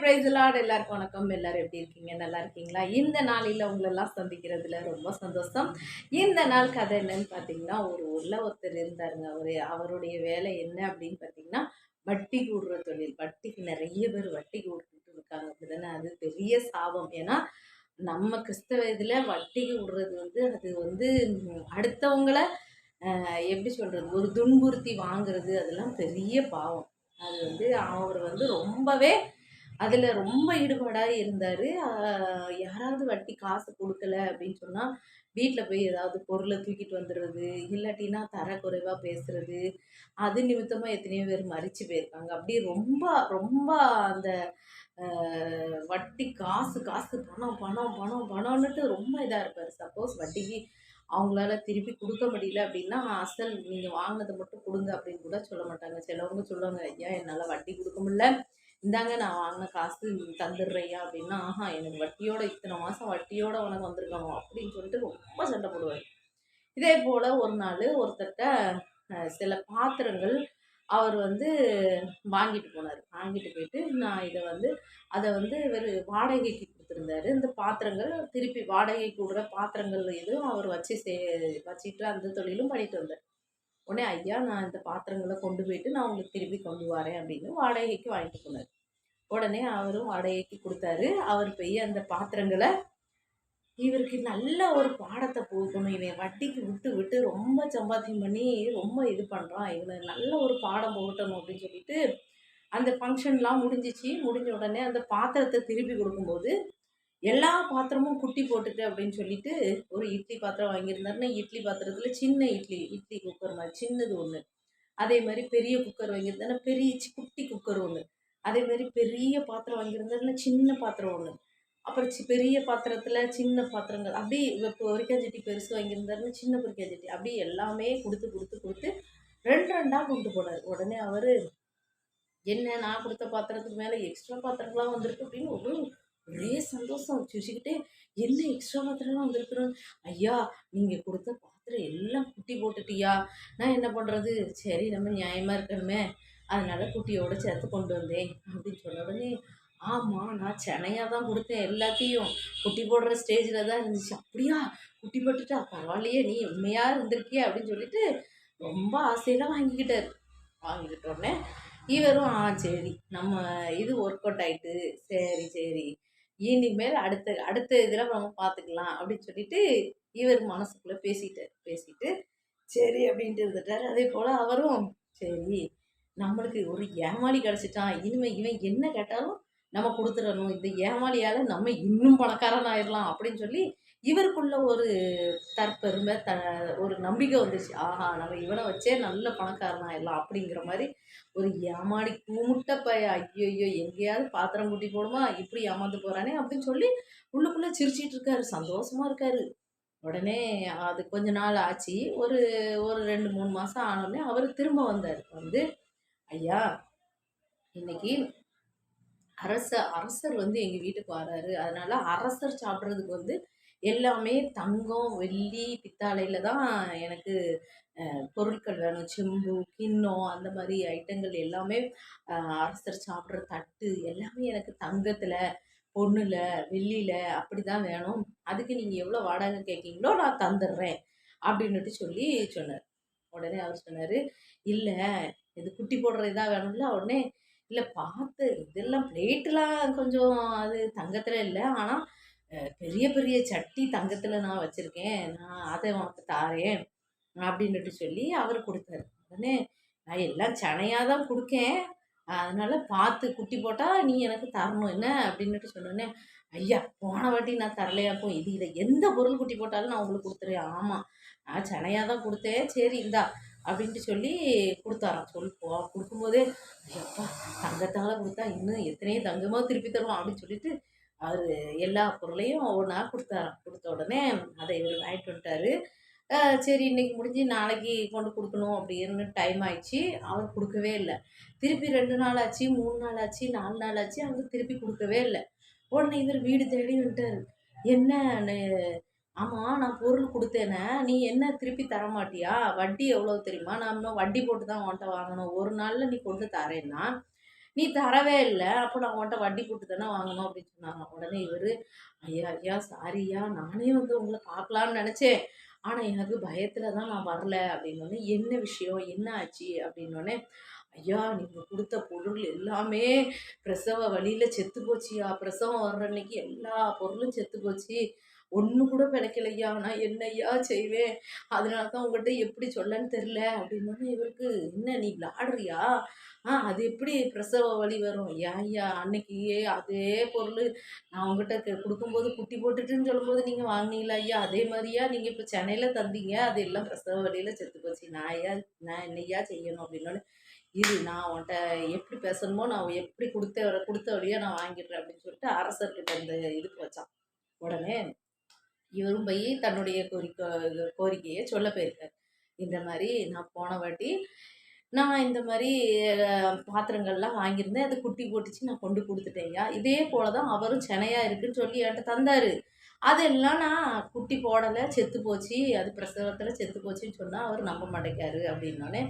Price Lord எல்லாருக்கும் வணக்கம். எல்லாரும் எப்படி இருக்கீங்க? நல்லா இருக்கீங்களா? இந்த நாளில் உங்களெல்லாம் சந்திக்கிறதுல ரொம்ப சந்தோஷம். இந்த நாள் கதை என்னன்னு பார்த்தீங்கன்னா ஒரு ஊரில் ஒருத்தர் இருந்தாருங்க. அவர் அவருடைய வேலை என்ன அப்படின்னு பார்த்தீங்கன்னா வட்டி கூடுற தொழில். வட்டிக்கு நிறைய பேர் வட்டி கூடுட்டு இருக்காங்க. அப்படிதானே? அது பெரிய சாபம். ஏன்னா நம்ம கிறிஸ்தவ இதில் வட்டிக்கு விடுறது வந்து அது வந்து அடுத்தவங்கள எப்படி சொல்கிறது ஒரு துன்புறுத்தி வாங்குறது. அதெல்லாம் பெரிய பாவம். அது வந்து அவர் வந்து ரொம்பவே அதில் ரொம்ப ஈடுபாடாக இருந்தார். யாராவது வட்டி காசு கொடுக்கல அப்படின்னு சொன்னால் வீட்டில் போய் ஏதாவது பொருளை தூக்கிட்டு வந்துடுறது இல்லாட்டின்னா தரக்குறைவாக பேசுறது அது நிமித்தமாக எத்தனையோ பேர் மறித்து போயிருக்காங்க. அப்படி ரொம்ப ரொம்ப அந்த வட்டி காசு காசு பணம் பணம் பணம் பணம்னுட்டு ரொம்ப இதாக இருப்பார். சப்போஸ் வட்டிக்கு அவங்களால திருப்பி கொடுக்க முடியல அப்படின்னா அசல் நீங்கள் வாங்கினதை மட்டும் கொடுங்க அப்படின்னு கூட சொல்ல மாட்டாங்க. சிலவங்க சொல்லுவாங்க ஐயா என்னால் வட்டி கொடுக்க முடியல. இந்தாங்க நான் வாங்கின காசு தந்துடுறையா அப்படின்னா ஆஹா எனக்கு வட்டியோட இத்தனை மாதம் வட்டியோட உனக்கு வந்திருக்கணும் அப்படின்னு சொல்லிட்டு ரொம்ப சண்டை போடுவார். இதே போல் ஒரு நாள் ஒருத்தர்கிட்ட சில பாத்திரங்கள் அவர் வந்து வாங்கிட்டு போனார். வாங்கிட்டு போயிட்டு நான் இதை வந்து அதை வந்து இவர் வாடகைக்கு கொடுத்துருந்தாரு. இந்த பாத்திரங்கள் திருப்பி வாடகைக்கு கூடுற பாத்திரங்கள் எதுவும் அவர் வச்சு சே வச்சுட்டு அந்த தொழிலும் பண்ணிட்டு வந்தார். உடனே ஐயா நான் இந்த பாத்திரங்களை கொண்டு போயிட்டு நான் உங்களுக்கு திருப்பி கொண்டு வரேன் அப்படின்னு வாடகைக்கு வாங்கிட்டு போனார். உடனே அவரும் வாடகைக்கு கொடுத்தாரு. அவர் போய் அந்த பாத்திரங்களை இவருக்கு நல்ல ஒரு பாடத்தை போகணும் இவன் வட்டிக்கு விட்டு விட்டு ரொம்ப சம்பாத்தியம் பண்ணி ரொம்ப இது பண்ணுறான் இவனை நல்ல ஒரு பாடம் போகட்டணும் அப்படின்னு சொல்லிட்டு அந்த ஃபங்க்ஷன்லாம் முடிஞ்சிச்சு. முடிஞ்ச உடனே அந்த பாத்திரத்தை திருப்பி கொடுக்கும்போது எல்லா பாத்திரமும் குட்டி போட்டுட்டு அப்படின்னு சொல்லிட்டு ஒரு இட்லி பாத்திரம் வாங்கியிருந்தாருன்னா இட்லி பாத்திரத்தில் சின்ன இட்லி இட்லி குக்கர் மாதிரி சின்னது ஒன்று அதே மாதிரி பெரிய குக்கர் வாங்கியிருந்தாருன்னா பெரிய சி- குட்டி குக்கர் ஒன்று அதே மாதிரி பெரிய பாத்திரம் வாங்கியிருந்தாருன்னா சின்ன பாத்திரம் ஒன்று அப்புறம் சி பெரிய பாத்திரத்தில் சின்ன பாத்திரங்கள். அப்படி இப்போ பொரிக்காஞ்சட்டி பெருசு வாங்கியிருந்தாருன்னா சின்ன பொரிக்காஞ்சட்டி அப்படி எல்லாமே கொடுத்து கொடுத்து கொடுத்து ரெண்டு ரெண்டாக கொண்டு போனார். உடனே அவர் என்ன நான் கொடுத்த பாத்திரத்துக்கு மேலே எக்ஸ்ட்ரா பாத்திரங்களாம் வந்திருக்கு அப்படின்னு ஒரு ஒரே சந்தோஷம். சிரிச்சுக்கிட்டே என்ன எக்ஸ்ட்ரா பாத்திரம்லாம் வந்திருக்குறோம் ஐயா நீங்கள் கொடுத்த பாத்திரம் எல்லாம் குட்டி போட்டுட்டியா? நான் என்ன பண்ணுறது சரி நம்ம நியாயமாக இருக்கணுமே. அதனால குட்டியோட சேர்த்து கொண்டு வந்தேன் அப்படின்னு சொன்ன உடனே ஆமாம் நான் சென்னையாக தான் கொடுத்தேன் எல்லாத்தையும். குட்டி போடுற ஸ்டேஜில் தான் இருந்துச்சு. அப்படியா? குட்டி போட்டுட்டா பரவாயில்லையே நீ உண்மையாக இருந்திருக்கியே? அப்படின்னு சொல்லிட்டு ரொம்ப ஆசையெல்லாம் வாங்கிக்கிட்டார். வாங்கிக்கிட்ட உடனே இவரும் ஆ சரி. நம்ம இது ஒர்க் அவுட் ஆயிட்டு சரி சரி. இனிமேல் அடுத்த அடுத்த இதில் நம்ம பார்த்துக்கலாம் அப்படின்னு சொல்லிட்டு இவர் மனசுக்குள்ளே பேசிட்டார் பேசிட்டு சரி அப்படின்ட்டு இருந்துட்டார். அதே போல் அவரும் சரி நம்மளுக்கு ஒரு ஏமாளி கிடச்சிட்டான். இனிமேல் இவன் என்ன கேட்டாலும் நம்ம கொடுத்துடணும். இந்த ஏமாளியால் நம்ம இன்னும் பணக்காரன் ஆயிடலாம் அப்படின்னு சொல்லி இவருக்குள்ள ஒரு தற்பெருமை த ஒரு நம்பிக்கை வந்துச்சு. ஆஹா நம்ம இவனை வச்சே நல்ல பணக்காரன் ஆயிடலாம் அப்படிங்கிற மாதிரி ஒரு ஏமாடி கூமுட்ட பய. ஐயோ ஐயோ எங்கேயாவது பாத்திரம் கூட்டி போடுமா? இப்படி ஏமாந்து போறானே அப்படின்னு சொல்லி உள்ளுக்குள்ள சிரிச்சிட்டு இருக்காரு. சந்தோஷமா இருக்காரு. உடனே அது கொஞ்ச நாள் ஆச்சு. ஒரு ஒரு ரெண்டு மூணு மாசம் ஆனோடனே அவர் திரும்ப வந்தார். வந்து ஐயா இன்னைக்கு அரச அரசர் வந்து எங்கள் வீட்டுக்கு வராரு. அதனால அரசர் சாப்பிட்றதுக்கு வந்து எல்லாமே தங்கம் வெள்ளி பித்தாளையில் தான் எனக்கு பொருட்கள் வேணும். செம்பு கிண்ணம் அந்த மாதிரி ஐட்டங்கள் எல்லாமே அரசர் சாப்பிட்ற தட்டு எல்லாமே எனக்கு தங்கத்தில் பொண்ணில் வெள்ளியில் அப்படி தான் வேணும். அதுக்கு நீங்கள் எவ்வளோ வாடகை கேட்கீங்களோ நான் தந்துடுறேன் அப்படின்னுட்டு சொல்லி சொன்னார். உடனே அவர் சொன்னார் இல்லை இது குட்டி போடுற இதாக வேணும்ல. உடனே இல்லை பார்த்து இதெல்லாம் பிளேட்டெலாம் கொஞ்சம் அது தங்கத்தில் இல்லை. ஆனால் பெரிய பெரிய சட்டி தங்கத்தில் நான் வச்சுருக்கேன். நான் அதை உனக்கு தாரேன் அப்படின்னுட்டு சொல்லி அவர் கொடுத்தாரு. உடனே நான் எல்லாம் சனையாக தான் கொடுக்கேன். அதனால் பார்த்து குட்டி போட்டால் நீ எனக்கு தரணும் என்ன அப்படின்னுட்டு சொன்னோன்னே ஐயா போன வாட்டி நான் தரலையாக்கும் இது இதை எந்த பொருள் குட்டி போட்டாலும் நான் உங்களுக்கு கொடுத்துறேன். ஆமாம் நான் சனையாக தான் கொடுத்தேன். சரி இந்தா அப்படின்ட்டு சொல்லி கொடுத்தாராம் சொல்லி போ கொடுக்கும்போதே ஐயப்பா தங்கத்தால் கொடுத்தா இன்னும் எத்தனையோ தங்கமாக திருப்பி தருவோம் அப்படின்னு சொல்லிட்டு அவர் எல்லா பொருளையும் ஒவ்வொன்றா கொடுத்தாராம் கொடுத்த உடனே அதை இவர் வாங்கிட்டு வந்துட்டாரு. சரி இன்னைக்கு முடிஞ்சு நாளைக்கு கொண்டு கொடுக்கணும் அப்படின்னு டைம் ஆயிடுச்சு. அவர் கொடுக்கவே இல்லை. திருப்பி ரெண்டு நாள் ஆச்சு மூணு நாள் ஆச்சு நாலு நாள் ஆச்சு அவர் திருப்பி கொடுக்கவே இல்லை. உடனே இவர் வீடு தேடி வந்துட்டார். என்ன ஆமாம் நான் பொருள் கொடுத்தேனே. நீ என்ன திருப்பி தர மாட்டியா வட்டி எவ்வளோ தெரியுமா? நான் இன்னும் வட்டி போட்டு தான் உன்கிட்ட வாங்கணும். ஒரு நாளில் நீ கொண்டு தரேன்னா நீ தரவே இல்லை அப்போ நான் உன்ட்ட வட்டி கூட்டு தானே வாங்கணும் அப்படின்னு சொன்னாங்க. உடனே இவர் ஐயா ஐயா சாரியா நானே வந்து உங்களை பார்க்கலான்னு நினச்சேன். ஆனால் எனக்கு பயத்தில் தான் நான் வரல அப்படின்னோடனே என்ன விஷயம் என்ன ஆச்சு அப்படின்னோடனே ஐயா நீங்கள் கொடுத்த பொருள் எல்லாமே பிரசவ வழியில் செத்து போச்சியா? பிரசவம் வர்ற அன்னைக்கு எல்லா பொருளும் செத்து போச்சு. ஒன்று கூட பிழைக்கலையா நான் ஐயா செய்வேன்? அதனால தான் உங்கள்கிட்ட எப்படி சொல்லன்னு தெரில அப்படின்னோடனே இவருக்கு என்ன நீ விளாடுறியா ஆ அது எப்படி பிரசவ வலி வரும்? ஏன் ஐயா அன்னைக்கு அதே பொருள். நான் உங்ககிட்ட க- கொடுக்கும்போது குட்டி போட்டுட்டுன்னு சொல்லும்போது நீங்கள் வாங்கினீங்களா ஐயா? அதே மாதிரியா நீங்கள் இப்போ சென்னையில் தந்தீங்க. அது எல்லாம் பிரசவ வலியில் செத்து போச்சு. நான் ஐயா நான் என்னையா செய்யணும் அப்படின்னோடனே இது நான் அவன்கிட்ட எப்படி பேசணுமோ நான் எப்படி கொடுத்த கொடுத்த வழியாக நான் வாங்கிடுறேன் அப்படின்னு சொல்லிட்டு அரசர்கிட்ட அந்த இதுக்கு வச்சான். உடனே இவரும் போய் தன்னுடைய கோரிக்கை கோரிக்கையை சொல்ல போயிருக்காரு. இந்த மாதிரி நான் போன வாட்டி நான் இந்த மாதிரி பாத்திரங்கள்லாம் வாங்கியிருந்தேன். அது குட்டி போட்டுச்சு நான் கொண்டு கொடுத்துட்டேன்யா. இதே போல தான் அவரும் சென்னையா இருக்குன்னு சொல்லி என்கிட்ட தந்தாரு. அதெல்லாம் நான் குட்டி போடலை செத்து போச்சு. அது பிரசவத்தில் செத்து போச்சுன்னு சொன்னால் அவர் நம்ப மாட்டேங்காரு அப்படின்னாலே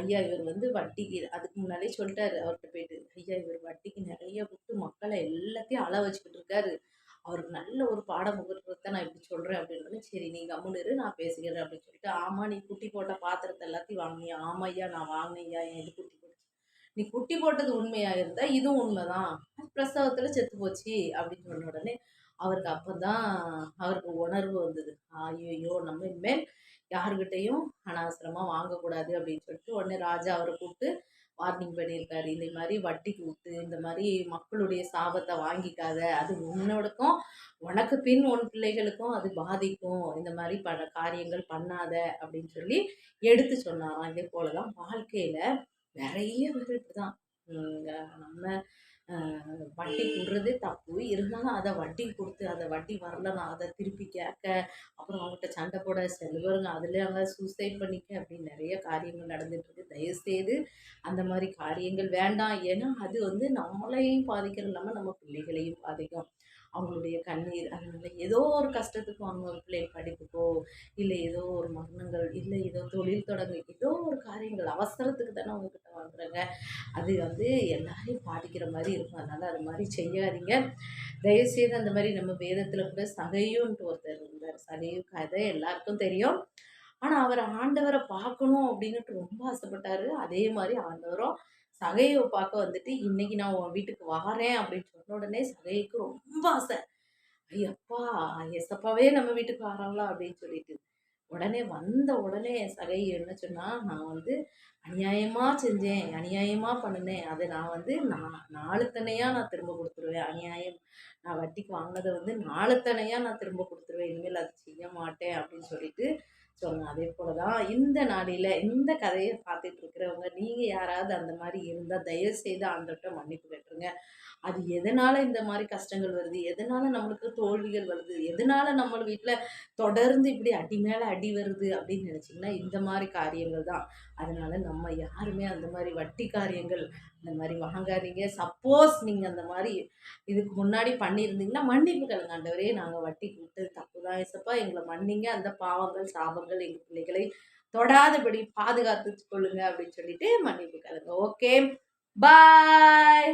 ஐயா இவர் வந்து வட்டிக்கு அதுக்கு முன்னாலே சொல்லிட்டாரு அவர்கிட்ட போயிட்டு ஐயா இவர் வட்டிக்கு நிறைய விட்டு மக்களை எல்லாத்தையும் அள வச்சுக்கிட்டு இருக்காரு. அவருக்கு நல்ல ஒரு பாடம் முகூர்த்தத்தை நான் இப்படி சொல்கிறேன் அப்படின்னு சரி நீ கம்முன்னு இரு நான் பேசிக்கிறேன் அப்படின்னு சொல்லிட்டு ஆமாம் நீ குட்டி போட்ட பாத்திரத்தை எல்லாத்தையும் வாங்கினியா? ஆமாம் ஐயா நான் வாங்கினேன்யா என் இது குட்டி போட்டுச்சு. நீ குட்டி போட்டது உண்மையா இருந்தா இதுவும் உண்மைதான். பிரசவத்தில் செத்து போச்சு அப்படின்னு சொன்ன உடனே அவருக்கு அப்போ தான் அவருக்கு உணர்வு வந்தது. ஐயோ நம்ம இனிமேல் யாருக்கிட்டையும் அனாவசரமாக வாங்கக்கூடாது அப்படின்னு சொல்லிட்டு உடனே ராஜா அவரை கூப்பிட்டு வார்னிங் பண்ணியிருக்காரு. இந்த மாதிரி வட்டிக்கு விட்டு இந்த மாதிரி மக்களுடைய சாபத்தை வாங்கிக்காத அது உன்னோடக்கும் உனக்கு பின் உன் பிள்ளைகளுக்கும் அது பாதிக்கும். இந்த மாதிரி பல காரியங்கள் பண்ணாத அப்படின்னு சொல்லி எடுத்து சொன்னாராம். இதே போல தான் வாழ்க்கையில் நிறைய பேர் இப்படி தான் நம்ம வட்டி கொடுறது தப்பு. இருந்தாலும் அதை வட்டி கொடுத்து அதை வட்டி வரலன்னா அதை திருப்பி கேட்க அப்புறம் அவங்ககிட்ட சண்டை போட செல்வருங்க அதில் அவங்க சூசைட் பண்ணிக்க அப்படின்னு நிறைய காரியங்கள் நடந்துட்டு தயவுசெய்து அந்த மாதிரி காரியங்கள் வேண்டாம். ஏன்னா அது வந்து நம்மளையும் பாதிக்கிறது இல்லாமல் நம்ம பிள்ளைகளையும் பாதிக்கும். அவங்களுடைய கண்ணீர் அதனால் ஏதோ ஒரு கஷ்டத்துக்கு அவங்க பிள்ளைகள் படிப்புக்கோ இல்லை ஏதோ ஒரு மரணங்கள் இல்லை ஏதோ தொழில் தொடங்க ஏதோ ஒரு காரியங்கள் அவசரத்துக்கு தானே அவங்கக்கிட்ட வாங்குறாங்க. அது வந்து எல்லாரையும் பாதிக்கிற மாதிரி இருக்கும். அதனால் அது மாதிரி செய்யாதீங்க. தயவுசெய்து அந்த மாதிரி நம்ம வேதத்தில் கூட சகையுன்ட்டு ஒருத்தர் இருந்தார். சகையும் கதை எல்லாருக்கும் தெரியும். ஆனால் அவர் ஆண்டவரை பார்க்கணும் அப்படின்னுட்டு ரொம்ப ஆசைப்பட்டாரு. அதே மாதிரி ஆண்டவரும் சகையை பார்க்க வந்துட்டு இன்னைக்கு நான் உன் வீட்டுக்கு வாரேன் அப்படின்னு சொன்ன உடனே சகைக்கு ரொம்ப ஆசை. ஐயப்பா எசப்பாவே நம்ம வீட்டுக்கு வராங்களா? அப்படின்னு சொல்லிட்டு. உடனே வந்த உடனே சகை என்ன சொன்னா நான் வந்து அநியாயமாக செஞ்சேன் அநியாயமாக பண்ணினேன். அதை நான் வந்து நான் நாளுத்தனையாக நான் திரும்ப கொடுத்துருவேன். அநியாயம். நான் வட்டிக்கு வாங்கினதை வந்து நாளுத்தனையாக நான் திரும்ப கொடுத்துருவேன். இனிமேல் அதை செய்ய மாட்டேன் அப்படின்னு சொல்லிட்டு சொன்னேன் அதே போல தான் இந்த நாளில் இந்த கதையை பார்த்துட்டு இருக்கிறவங்க நீங்கள் யாராவது அந்த மாதிரி இருந்தால் தயவுசெய்து ஆண்டவர்கிட்ட மன்னிப்பு இருக்குங்க அது எதனால் இந்த மாதிரி கஷ்டங்கள் வருது? எதனால் நம்மளுக்கு தோல்விகள் வருது? எதனால் நம்ம வீட்டில் தொடர்ந்து இப்படி அடி மேலே அடி வருது அப்படின்னு நினச்சிங்கன்னா இந்த மாதிரி காரியங்கள் தான். அதனால் நம்ம யாருமே அந்த மாதிரி வட்டி காரியங்கள் அந்த மாதிரி வாங்காதீங்க. சப்போஸ் நீங்கள் அந்த மாதிரி இதுக்கு முன்னாடி பண்ணியிருந்தீங்கன்னா மன்னிப்பு கேளுங்க நாங்கள் வட்டி விட்டது தப்பு தான் ஏசப்பா. எங்களை மன்னிங்க. அந்த பாவங்கள் சாபங்கள் எங்கள் பிள்ளைகளை தொடாதபடி பாதுகாத்து கொள்ளுங்க அப்படின்னு சொல்லிட்டு மன்னிப்பு கலங்க ஓகே பாய்